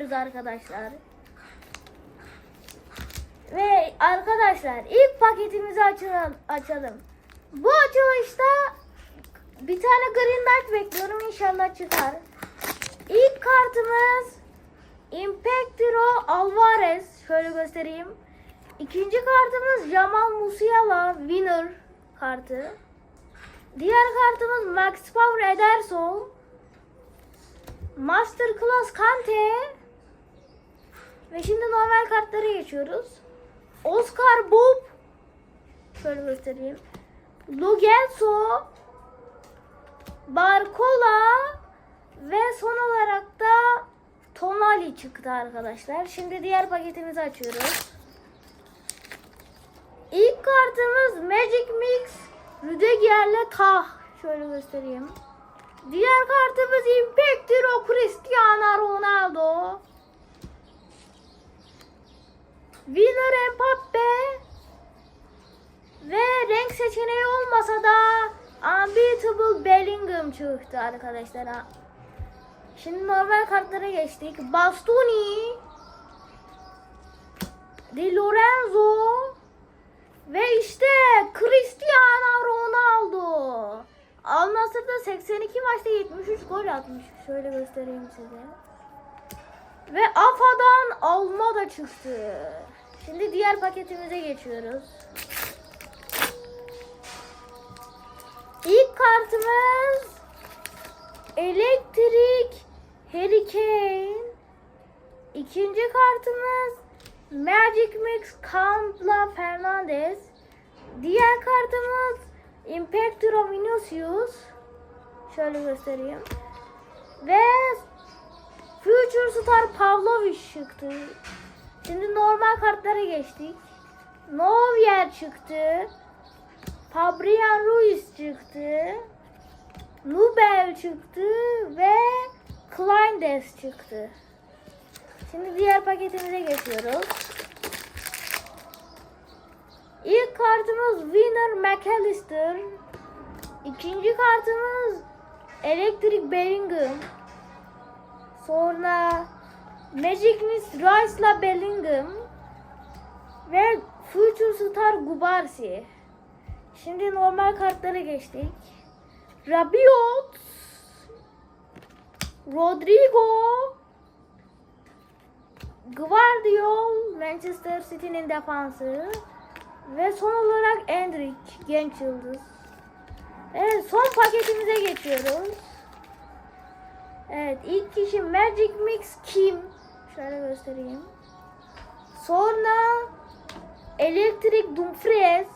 açıyoruz arkadaşlar. Ve arkadaşlar ilk paketimizi açalım. açalım. Bu açılışta bir tane Green Knight bekliyorum inşallah çıkar. İlk kartımız Impactoro Alvarez. Şöyle göstereyim. İkinci kartımız Jamal Musiala Winner kartı. Diğer kartımız Max Power Ederson. Masterclass Kante. Ve şimdi normal kartlara geçiyoruz. Oscar Bob. Şöyle göstereyim. Lugelso. Barcola. Ve son olarak da Tonali çıktı arkadaşlar. Şimdi diğer paketimizi açıyoruz. İlk kartımız Magic Mix Rüdiger'le Tah. Şöyle göstereyim. Diğer kartımız Impactoro Cristiano Ronaldo. Winner Mbappe. Ve renk seçeneği olmasa da Unbeatable Bellingham çıktı arkadaşlar. Şimdi normal kartlara geçtik. Bastoni. Di Lorenzo. Ve işte Cristiano Ronaldo. Al Nassr'da 82 maçta 73 gol atmış. Şöyle göstereyim size. Ve AFA'dan alma da çıktı. Şimdi diğer paketimize geçiyoruz. İlk kartımız Elektrik Harry Kane. İkinci kartımız Magic Mix Count'la Fernandez. Diğer kartımız Impactoro Vinicius. Şöyle göstereyim. Ve Future Star Pavlovic çıktı. Şimdi normal kartlara geçtik. Novier çıktı. Fabrian Ruiz çıktı. Nubel çıktı ve Kleindes çıktı. Şimdi diğer paketimize geçiyoruz. İlk kartımız Winner McAllister. İkinci kartımız Electric Bellingham. Sonra Magic Miss Rice'la Bellingham. Ve Future Star Gubarsi. Şimdi normal kartlara geçtik. Rabiot. Rodrigo. Guardiol. Manchester City'nin defansı. Ve son olarak Endrick. Genç yıldız. Evet son paketimize geçiyoruz. Evet ilk kişi Magic Mix Kim. Şöyle göstereyim. Sonra Electric Dumfries.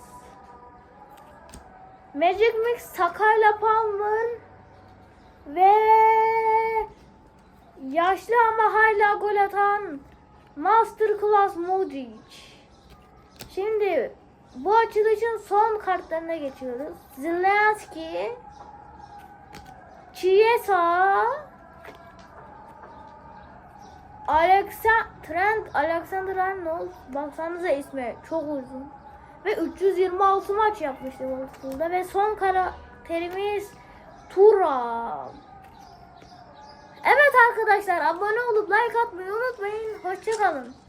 Magic Mix Sakayla Palmer ve yaşlı ama hala gol atan Masterclass Modric. Şimdi bu açılışın son kartlarına geçiyoruz. Zelenski, Chiesa, Alexander Trent Alexander Arnold. Baksanıza ismi çok uzun. Ve 326 maç yapmıştı Wolfsburg'da ve son karakterimiz Turam. Evet arkadaşlar abone olup like atmayı unutmayın. Hoşçakalın.